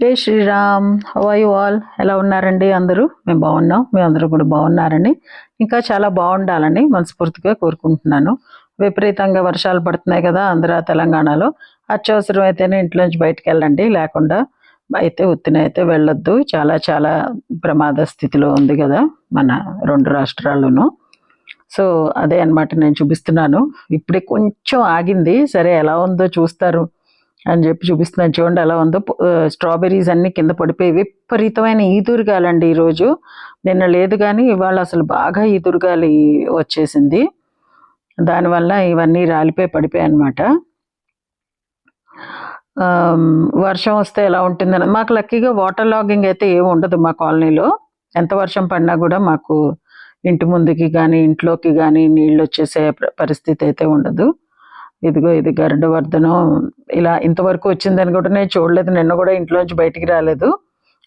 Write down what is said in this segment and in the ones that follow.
జై Sriram. How are you all ఎలా ఉన్నారండి అందరూ? మేము బాగున్నాం. మీ అందరూ కూడా బాగున్నారని. ఇంకా చాలా బాగుండాలని మనస్ఫూర్తిగా కోరుకుంటున్నాను. విపరీతంగా వర్షాలు పడుతున్నాయి కదా ఆంధ్ర తెలంగాణలో. అత్యవసరం అయితేనే ఇంట్లోంచి బయటకు వెళ్ళండి. లేకుండా అయితే ఉత్తిన అయితే వెళ్ళొద్దు. చాలా చాలా ప్రమాద స్థితిలో ఉంది కదా మన రెండు రాష్ట్రాల్లోనూ. సో అదే అనమాట నేను చూపిస్తున్నాను. ఇప్పుడే కొంచెం ఆగింది. సరే ఎలా ఉందో చూస్తారు. అని చెప్పి చూపిస్తున్నాను చూడండి ఎలా ఉందో. స్ట్రాబెర్రీస్ అన్ని కింద పడిపోయి విపరీతమైన ఈదురుగాలండి ఈరోజు. నిన్న లేదు కానీ ఇవాళ అసలు బాగా ఈదురుగాలి వచ్చేసింది. దానివల్ల ఇవన్నీ రాలిపోయి పడిపోయాయి అనమాట వర్షం వస్తే ఎలా ఉంటుందని మాకు లక్కీగా వాటర్ లాగింగ్ అయితే ఏమి ఉండదు మా కాలనీలో. ఎంత వర్షం పడినా కూడా మాకు ఇంటి ముందుకి కానీ ఇంట్లోకి కానీ నీళ్ళు వచ్చేసే పరిస్థితి అయితే ఉండదు. ఇదిగో ఇది గరుడవర్ధనం. ఇలా ఇంతవరకు వచ్చిందని కూడా నేను చూడలేదు. నిన్న కూడా ఇంట్లోంచి బయటికి రాలేదు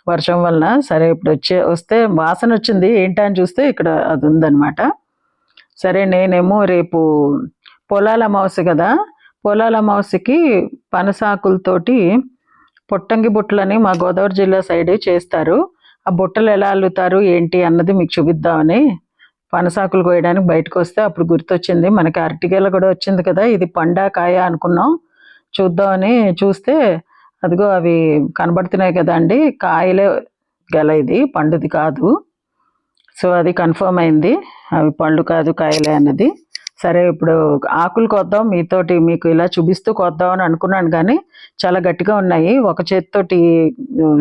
వర్షం వలన. సరే ఇప్పుడు వచ్చే వస్తే వాసన వచ్చింది. ఏంటి అని చూస్తే ఇక్కడ అది ఉందన్నమాట. సరే నేనేమో రేపు పొలాల అమావాస్య కదా. పొలాల అమావాస్యకి పనసాకులతోటి పొట్టంగి బుట్టలని మా గోదావరి జిల్లా సైడ్ చేస్తారు. ఆ బుట్టలు ఎలా అల్లుతారు ఏంటి అన్నది మీకు చూపిద్దామని పనసాకులు కోయడానికి బయటకు వస్తే అప్పుడు గుర్తొచ్చింది. మనకి అరటికేల కూడా వచ్చింది కదా ఇది పండా కాయ అనుకున్నాం. చూద్దామని చూస్తే అదిగో అవి కనబడుతున్నాయి కదా అండి. కాయలే గల ఇది పండుది కాదు. సో అది కన్ఫర్మ్ అయింది. అవి పళ్ళు కాదు కాయలే అన్నది. సరే ఇప్పుడు ఆకులు కొద్దాం. మీతోటి మీకు ఇలా చూపిస్తూ కొద్దాం అని అనుకున్నాను కానీ చాలా గట్టిగా ఉన్నాయి. ఒక చేతితోటి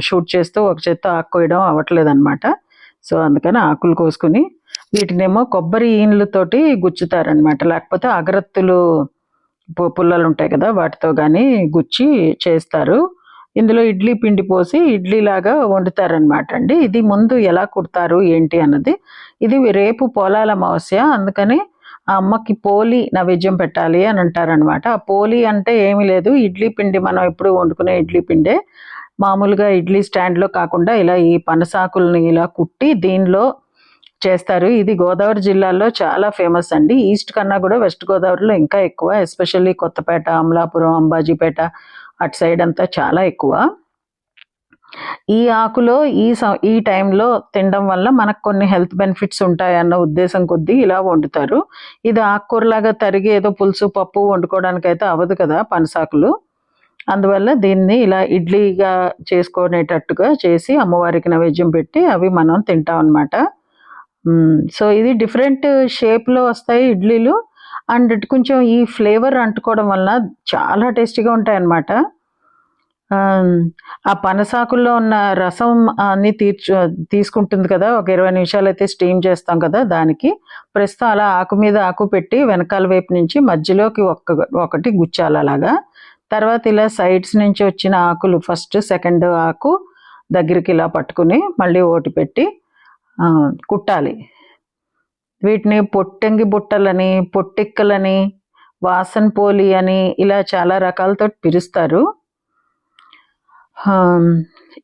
షూట్ చేస్తూ ఒక చేత్తో ఆకు కోయడం అవ్వట్లేదు అనమాట సో అందుకని ఆకులు కోసుకుని వీటినేమో కొబ్బరి ఈన్లతోటి గుచ్చుతారనమాట లేకపోతే అగరత్తులు పుల్లలు ఉంటాయి కదా వాటితో కానీ గుచ్చి చేస్తారు. ఇందులో ఇడ్లీ పిండి పోసి ఇడ్లీ లాగా వండుతారనమాట అండి. ఇది ముందు ఎలా కుడతారు ఏంటి అన్నది. ఇది రేపు పొలాల అమావాస్య అందుకని ఆ అమ్మకి పోలి నైవేద్యం పెట్టాలి అని అంటారనమాట ఆ పోలి అంటే ఏమీ లేదు. ఇడ్లీ పిండి మనం ఎప్పుడు వండుకునే ఇడ్లీ పిండే. మామూలుగా ఇడ్లీ స్టాండ్లో కాకుండా ఇలా ఈ పనసాకుల్ని ఇలా కుట్టి దీనిలో చేస్తారు. ఇది గోదావరి జిల్లాలో చాలా ఫేమస్ అండి. ఈస్ట్ కన్నా కూడా వెస్ట్ గోదావరిలో ఇంకా ఎక్కువ ఎస్పెషల్లీ కొత్తపేట అమలాపురం అంబాజీపేట అటు సైడ్ అంతా చాలా ఎక్కువ. ఈ ఆకులో ఈ స- ఈ టైంలో తినడం వల్ల మనకు కొన్ని హెల్త్ బెనిఫిట్స్ ఉంటాయన్న ఉద్దేశం కొద్దీ ఇలా వండుతారు. ఇది ఆకుకూరలాగా తరిగి ఏదో పులుసు పప్పు వండుకోవడానికి అయితే అవ్వదు కదా పనసాకులు. అందువల్ల దీన్ని ఇలా ఇడ్లీగా చేసుకునేటట్టుగా చేసి అమ్మవారికి నైవేద్యం పెట్టి అవి మనం తింటాం అన్నమాట. సో ఇది డిఫరెంట్ షేప్లో వస్తాయి ఇడ్లీలు. అండ్ కొంచెం ఈ ఫ్లేవర్ అంటుకోవడం వల్ల చాలా టేస్టీగా ఉంటాయి అన్నమాట ఆ పనసాకుల్లో ఉన్న రసం అన్ని తీర్చు తీసుకుంటుంది కదా. ఒక ఇరవై నిమిషాలు అయితే స్టీమ్ చేస్తాం కదా దానికి. ప్రస్తుతం అలా ఆకు మీద ఆకు పెట్టి వెనకాల వైపు నుంచి మధ్యలోకి ఒక్క ఒకటి గుచ్చాలి అలాగా. తర్వాత ఇలా సైడ్స్ నుంచి వచ్చిన ఆకులు ఫస్ట్ సెకండ్ ఆకు దగ్గరికి ఇలా పట్టుకుని మళ్ళీ ఓటి పెట్టి కుట్టాలి. వీటిని పొట్టంగి బుట్టలని పొట్టిక్కలని వాసన పోలి అని ఇలా చాలా రకాలతో పిలుస్తారు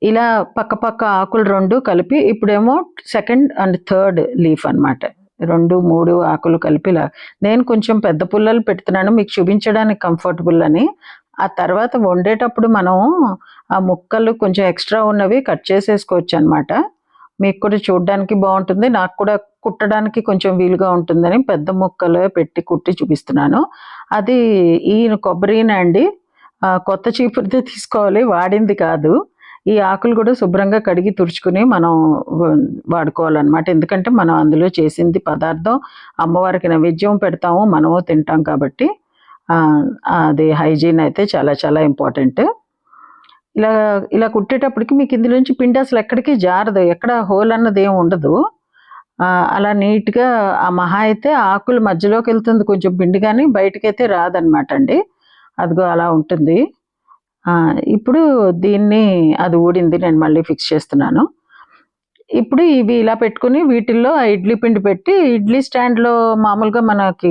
ఇలా పక్క పక్క ఆకులు రెండు కలిపి ఇప్పుడేమో సెకండ్ అండ్ థర్డ్ లీఫ్ అన్నమాట. రెండు మూడు ఆకులు కలిపి ఇలా. నేను కొంచెం పెద్ద పుల్లలు పెడుతున్నాను మీకు చూపించడానికి కంఫర్టబుల్ అని. ఆ తర్వాత వండేటప్పుడు మనం ఆ ముక్కలు కొంచెం ఎక్స్ట్రా ఉన్నవి కట్ చేసేసుకోవచ్చు అనమాట మీకు కూడా చూడడానికి బాగుంటుంది. నాకు కూడా కుట్టడానికి కొంచెం వీలుగా ఉంటుందని పెద్ద ముక్కలు పెట్టి కుట్టి చూపిస్తున్నాను. అది ఈ కొబ్బరినా అండి కొత్త చీపురితే తీసుకోవాలి. వాడింది కాదు. ఈ ఆకులు కూడా శుభ్రంగా కడిగి తుడుచుకుని మనం వాడుకోవాలన్నమాట. ఎందుకంటే మనం అందులో చేసింది పదార్థం అమ్మవారికి నైవేద్యం పెడతాము మనము తింటాం కాబట్టి అది హైజీన్ అయితే చాలా చాలా ఇంపార్టెంట్. ఇలా ఇలా కుట్టేటప్పటికి మీకు ఇందులోంచి పిండి అసలు ఎక్కడికి జారదు. ఎక్కడ హోల్ అన్నది ఏమి ఉండదు. అలా నీట్గా ఆ మహా అయితే ఆకులు మధ్యలోకి వెళ్తుంది. కొంచెం పిండి కానీ బయటకైతే రాదనమాట అండి. అదిగో అలా ఉంటుంది. ఇప్పుడు దీన్ని అది ఊడింది. నేను మళ్ళీ ఫిక్స్ చేస్తున్నాను. ఇప్పుడు ఇవి ఇలా పెట్టుకుని వీటిల్లో ఇడ్లీ పిండి పెట్టి ఇడ్లీ స్టాండ్లో మామూలుగా మనకి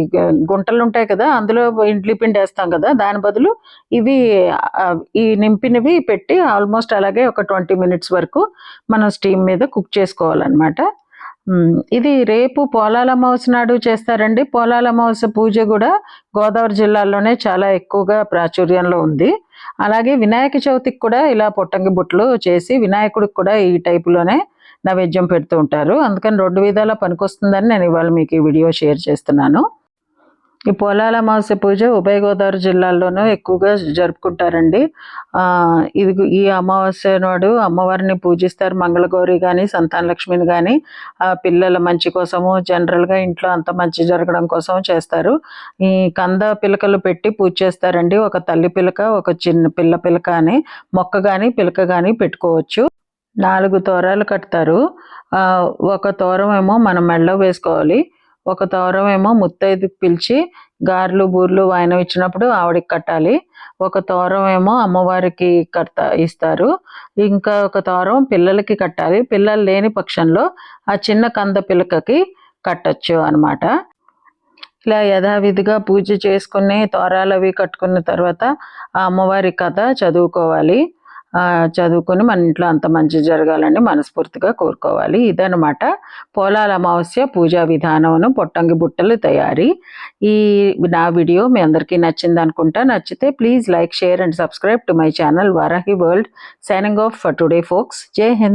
గుంటలు ఉంటాయి కదా అందులో ఇడ్లీ పిండి వేస్తాం కదా దాని బదులు ఇవి ఈ నింపినవి పెట్టి ఆల్మోస్ట్ అలాగే ఒక ట్వంటీ మినిట్స్ వరకు మనం స్టీమ్ మీద కుక్ చేసుకోవాలన్నమాట. ఇది రేపు పోలాల అమావాస్య నాడు చేస్తారండి. పోలాల అమావాస్య పూజ కూడా గోదావరి జిల్లాలోనే చాలా ఎక్కువగా ప్రాచుర్యంలో ఉంది. అలాగే వినాయక చవితికి కూడా ఇలా పొట్టంగి బుట్టలు చేసి వినాయకుడికి కూడా ఈ టైపులోనే నైవేద్యం పెడుతూ ఉంటారు. అందుకని రెండు విధాలా పనికొస్తుందని నేను ఇవాళ మీకు ఈ వీడియో షేర్ చేస్తున్నాను. ఈ పొలాల అమావాస్య పూజ ఉభయ గోదావరి జిల్లాల్లోనూ ఎక్కువగా జరుపుకుంటారండి. ఇది ఈ అమావాస్య నాడు అమ్మవారిని పూజిస్తారు. మంగళగౌరి కానీ సంతానలక్ష్మిని కానీ ఆ పిల్లల మంచి కోసము జనరల్గా ఇంట్లో అంత మంచి జరగడం కోసం చేస్తారు. ఈ కంద పిలకలు పెట్టి పూజ చేస్తారండి. ఒక తల్లి పిలక ఒక చిన్న పిల్ల పిలక అని మొక్క కానీ పిలక కానీ పెట్టుకోవచ్చు. నాలుగు తోరాలు కడతారు. ఒక తోరం ఏమో మనం మెడలో వేసుకోవాలి. ఒక తోరం ఏమో ముత్తైదుకి పిలిచి గారెలు బూర్లు వాయనం ఇచ్చినప్పుడు ఆవిడకి కట్టాలి. ఒక తోరం ఏమో అమ్మవారికి కడతా ఇస్తారు. ఇంకా ఒక తోరం పిల్లలకి కట్టాలి. పిల్లలు లేని పక్షంలో ఆ చిన్న కంద పిలకకి కట్టచ్చు అన్నమాట. ఇలా యథావిధిగా పూజ చేసుకుని తోరాలు అవి కట్టుకున్న తర్వాత ఆ అమ్మవారి కథ చదువుకోవాలి. చదువుకొని మన ఇంట్లో అంత మంచి జరగాలని మనస్ఫూర్తిగా కోరుకోవాలి. ఇదనమాట పోలాల అమావాస్య పూజా విధానమును పొట్టంగి బుట్టలు తయారీ. ఈ నా వీడియో మీ అందరికీ నచ్చింది అనుకుంటా నచ్చితే please like share and subscribe to my channel Varahi world signing off for today folks. జై హింద్.